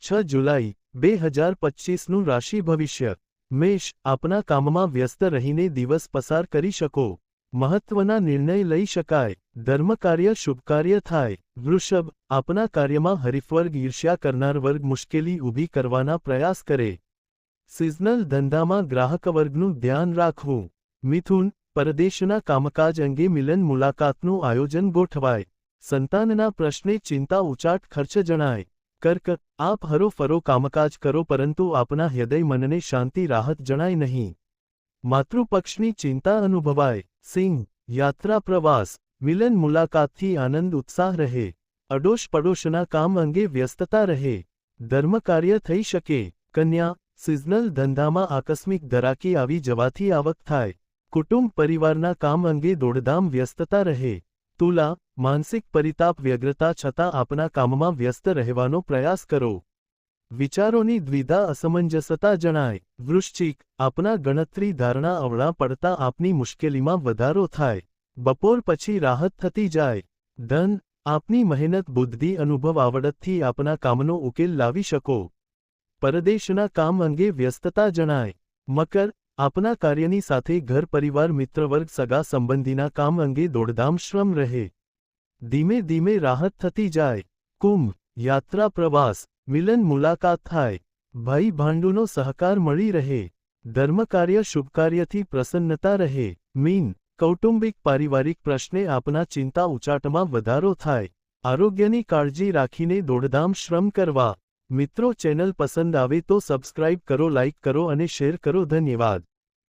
છ જુલાઈ બે હજાર પચીસનું રાશિ ભવિષ્ય. મેષ, આપના કામમાં વ્યસ્ત રહીને દિવસ પસાર કરી શકો. મહત્વના નિર્ણય લઈ શકાય. ધર્મકાર્ય શુભકાર્ય થાય. વૃષભ, આપના કાર્યમાં હરીફવર્ગ ઈર્ષ્યા કરનાર વર્ગ મુશ્કેલી ઊભી કરવાના પ્રયાસ કરે. સિઝનલ ધંધામાં ગ્રાહકવર્ગનું ધ્યાન રાખવું. મિથુન, પરદેશના કામકાજ અંગે મિલન મુલાકાતનું આયોજન ગોઠવાય. સંતાનના પ્રશ્ને ચિંતા ઉચાટ ખર્ચ જણાય. કર્ક, આપ હરોફરો કામકાજ કરો પરંતુ આપના હૃદય મનને શાંતિ રાહત જણાય નહીં. માતૃપક્ષની ચિંતા અનુભવાય. સિંહ, યાત્રા પ્રવાસ. મિલન મુલાકાતથી આનંદ ઉત્સાહ રહે. અડોશ પડોશના કામ અંગે વ્યસ્તતા રહે. ધર્મકાર્ય થઈ શકે. કન્યા, સિઝનલ ધંધામાં આકસ્મિક ધરાકી આવી જવાથી આવક થાય. કુટુંબ પરિવારના કામ અંગે દોડધામ વ્યસ્તતા રહે. તુલા, માનસિક પરિતાપ વ્યગ્રતા છતાં આપના કામમાં વ્યસ્ત રહેવાનો પ્રયાસ કરો. વિચારોની દ્વિધા અસમંજસતા જણાય. વૃશ્ચિક, આપના ગણતરી ધારણા અવળા પડતા આપની મુશ્કેલીમાં વધારો થાય. બપોર પછી રાહત થતી જાય. ધન, આપની મહેનત, બુદ્ધિ, અનુભવ આવડતથી આપના કામનો ઉકેલ લાવી શકો. પરદેશના કામ અંગે વ્યસ્તતા જણાય. મકર આપના કાર્યની સાથે ઘર પરિવાર મિત્રવર્ગ સગા સંબંધીના કામ અંગે દોડધામ શ્રમ રહે. ધીમે ધીમે રાહત થતી જાય. કુંભ, યાત્રા પ્રવાસ, મિલન મુલાકાત થાય. ભાઈ ભાંડુનો સહકાર મળી રહે. ધર્મકાર્ય શુભકાર્યથી પ્રસન્નતા રહે. મીન, કૌટુંબિક પારિવારિક પ્રશ્ને આપના ચિંતા ઉચાટમાં વધારો થાય. આરોગ્યની કાળજી રાખીને દોડધામ શ્રમ કરવા. મિત્રો ચેનલ પસંદ આવે તો સબસ્ક્રાઇબ કરો, લાઇક કરો અને શેર કરો. ધન્યવાદ.